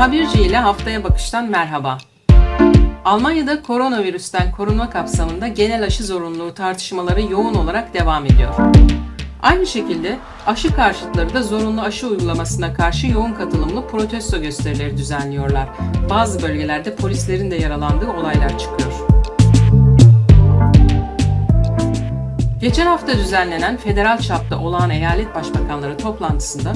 Muhabirci ile haftaya bakıştan merhaba. Almanya'da koronavirüsten korunma kapsamında genel aşı zorunluluğu tartışmaları yoğun olarak devam ediyor. Aynı şekilde aşı karşıtları da zorunlu aşı uygulamasına karşı yoğun katılımlı protesto gösterileri düzenliyorlar. Bazı bölgelerde polislerin de yaralandığı olaylar çıkıyor. Geçen hafta düzenlenen federal çapta olağan eyalet başbakanları toplantısında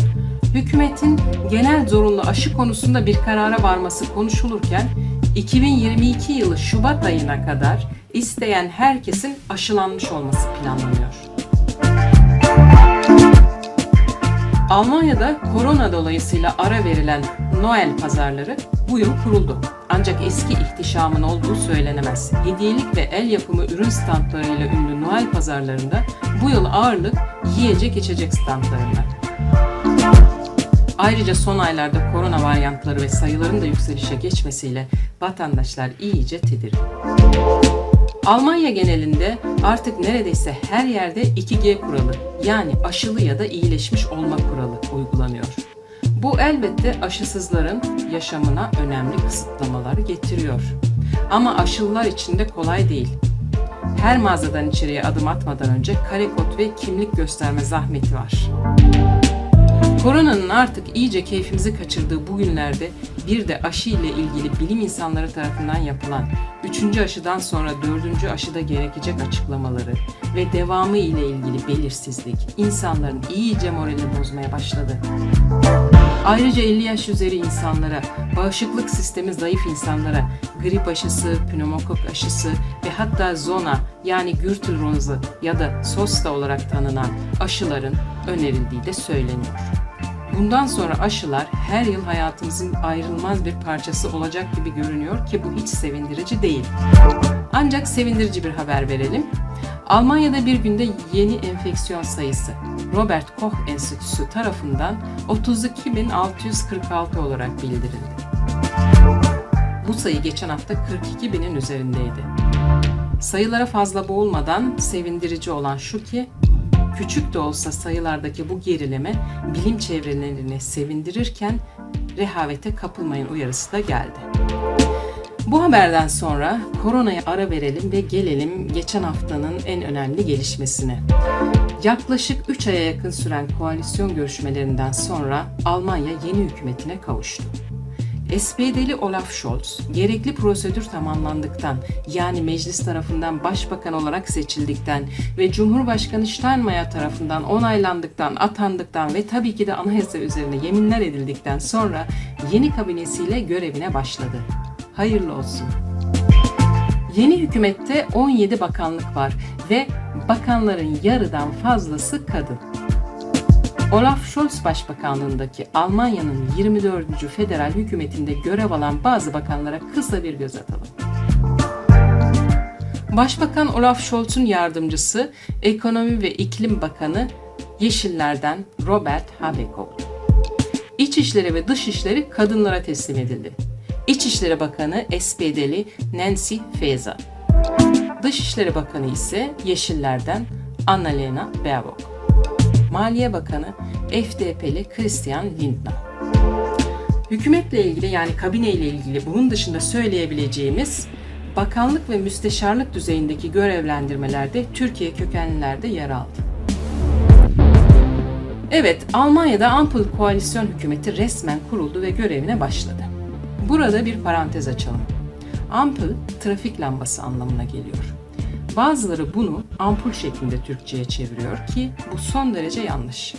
hükümetin genel zorunlu aşı konusunda bir karara varması konuşulurken 2022 yılı Şubat ayına kadar isteyen herkesin aşılanmış olması planlanıyor. Almanya'da korona dolayısıyla ara verilen Noel pazarları bu yıl kuruldu. Ancak eski ihtişamın olduğu söylenemez. Hediyelik ve el yapımı ürün standlarıyla ünlü Noel pazarlarında bu yıl ağırlık yiyecek içecek standlarında. Ayrıca son aylarda korona varyantları ve sayıların da yükselişe geçmesiyle vatandaşlar iyice tedirgin. Almanya genelinde artık neredeyse her yerde 2G kuralı yani aşılı ya da iyileşmiş olma kuralı uygulanıyor. Bu elbette aşısızların yaşamına önemli kısıtlamaları getiriyor. Ama aşılılar için de kolay değil. Her mağazadan içeriye adım atmadan önce kare kod ve kimlik gösterme zahmeti var. Koronanın artık iyice keyfimizi kaçırdığı bu günlerde bir de aşı ile ilgili bilim insanları tarafından yapılan 3. aşıdan sonra 4. aşıda gerekecek açıklamaları ve devamı ile ilgili belirsizlik insanların iyice moralini bozmaya başladı. Ayrıca 50 yaş üzeri insanlara, bağışıklık sistemi zayıf insanlara grip aşısı, pneumokok aşısı ve hatta zona yani Gürtelrose ya da SOSTA olarak tanınan aşıların önerildiği de söyleniyor. Bundan sonra aşılar her yıl hayatımızın ayrılmaz bir parçası olacak gibi görünüyor ki bu hiç sevindirici değil. Ancak sevindirici bir haber verelim. Almanya'da bir günde yeni enfeksiyon sayısı Robert Koch Enstitüsü tarafından 32.646 olarak bildirildi. Bu sayı geçen hafta 42 binin üzerindeydi. Sayılara fazla boğulmadan sevindirici olan şu ki küçük de olsa sayılardaki bu gerileme bilim çevrelerini sevindirirken rehavete kapılmayın uyarısı da geldi. Bu haberden sonra koronaya ara verelim ve gelelim geçen haftanın en önemli gelişmesine. Yaklaşık 3 aya yakın süren koalisyon görüşmelerinden sonra Almanya yeni hükümetine kavuştu. SPD'li Olaf Scholz, gerekli prosedür tamamlandıktan yani meclis tarafından başbakan olarak seçildikten ve Cumhurbaşkanı Steinmeier tarafından onaylandıktan, atandıktan ve tabii ki de anayasa üzerine yeminler edildikten sonra yeni kabinesiyle görevine başladı. Hayırlı olsun. Yeni hükümette 17 bakanlık var ve bakanların yarıdan fazlası kadın. Olaf Scholz başbakanlığındaki Almanya'nın 24. federal hükümetinde görev alan bazı bakanlara kısa bir göz atalım. Başbakan Olaf Scholz'un yardımcısı Ekonomi ve İklim Bakanı Yeşillerden Robert Habeck oldu. İçişleri ve Dışişleri kadınlara teslim edildi. İçişleri Bakanı SPD'li Nancy Faeser. Dışişleri Bakanı ise Yeşillerden Annalena Baerbock. Maliye Bakanı FDP'li Christian Lindner. Hükümetle ilgili yani kabine ile ilgili bunun dışında söyleyebileceğimiz bakanlık ve müsteşarlık düzeyindeki görevlendirmelerde Türkiye kökenliler de yer aldı. Evet, Almanya'da Ampul Koalisyon Hükümeti resmen kuruldu ve görevine başladı. Burada bir parantez açalım. Ampul, trafik lambası anlamına geliyor. Bazıları bunu ampul şeklinde Türkçe'ye çeviriyor ki bu son derece yanlış.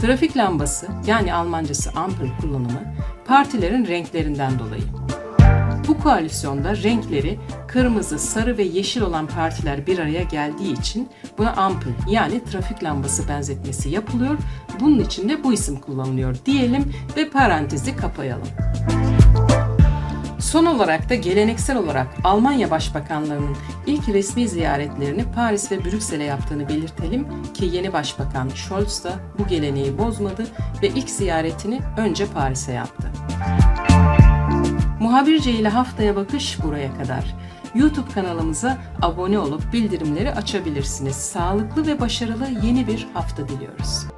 Trafik lambası yani Almancası ampul kullanımı partilerin renklerinden dolayı. Bu koalisyonda renkleri kırmızı, sarı ve yeşil olan partiler bir araya geldiği için buna ampul yani trafik lambası benzetmesi yapılıyor. Bunun için de bu isim kullanılıyor diyelim ve parantezi kapayalım. Son olarak da geleneksel olarak Almanya başbakanlarının ilk resmi ziyaretlerini Paris ve Brüksel'e yaptığını belirtelim ki yeni başbakan Scholz da bu geleneği bozmadı ve ilk ziyaretini önce Paris'e yaptı. Muhabirce ile haftaya bakış buraya kadar. YouTube kanalımıza abone olup bildirimleri açabilirsiniz. Sağlıklı ve başarılı yeni bir hafta diliyoruz.